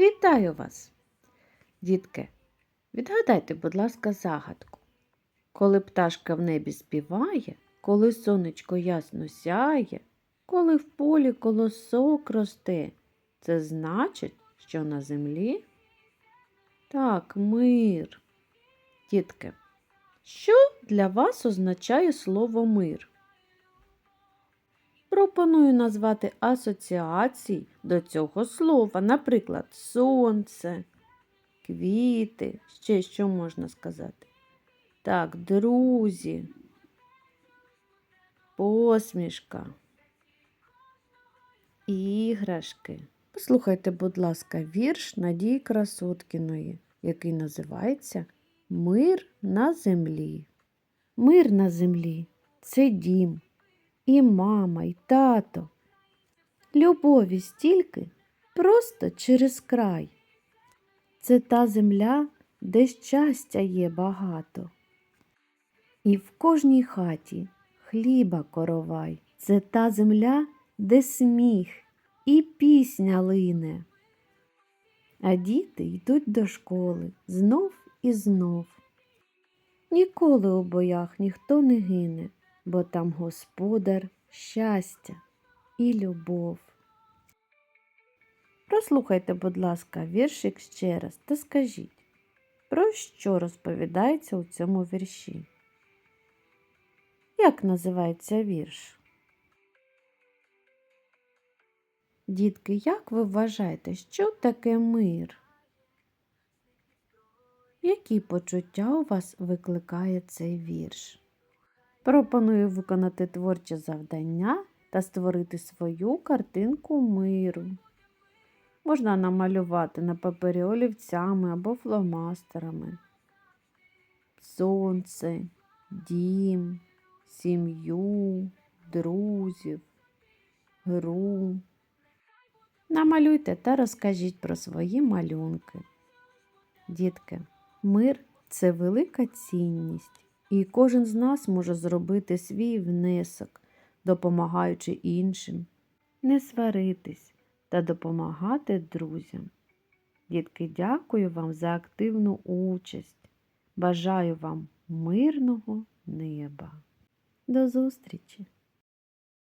Вітаю вас! Дітки, відгадайте, будь ласка, загадку. Коли пташка в небі співає, коли сонечко ясно сяє, коли в полі колосок росте, це значить, що на землі? Так, мир. Дітки, що для вас означає слово мир? Пропоную назвати асоціації до цього слова, наприклад, сонце, квіти, ще що можна сказати. Так, друзі, посмішка, іграшки. Послухайте, будь ласка, вірш Надії Красоткіної, який називається Мир на землі. Мир на землі це дім і мама, і тато. Любові стільки просто через край. Це та земля, де щастя є багато. І в кожній хаті хліба коровай. Це та земля, де сміх і пісня лине. А діти йдуть до школи знов і знов. Ніколи у боях ніхто не гине бо там господар щастя і любов. Прослухайте, будь ласка, віршик ще раз та скажіть, про що розповідається у цьому вірші? Як називається вірш? Дітки, як ви вважаєте, що таке мир? Які почуття у вас викликає цей вірш? Пропоную виконати творче завдання та створити свою картинку миру. Можна намалювати на папері олівцями або фломастерами. Сонце, дім, сім'ю, друзів, гру. Намалюйте та розкажіть про свої малюнки. Дітки, мир це велика цінність. І кожен з нас може зробити свій внесок, допомагаючи іншим, не сваритись та допомагати друзям. Дітки, дякую вам за активну участь. Бажаю вам мирного неба. До зустрічі!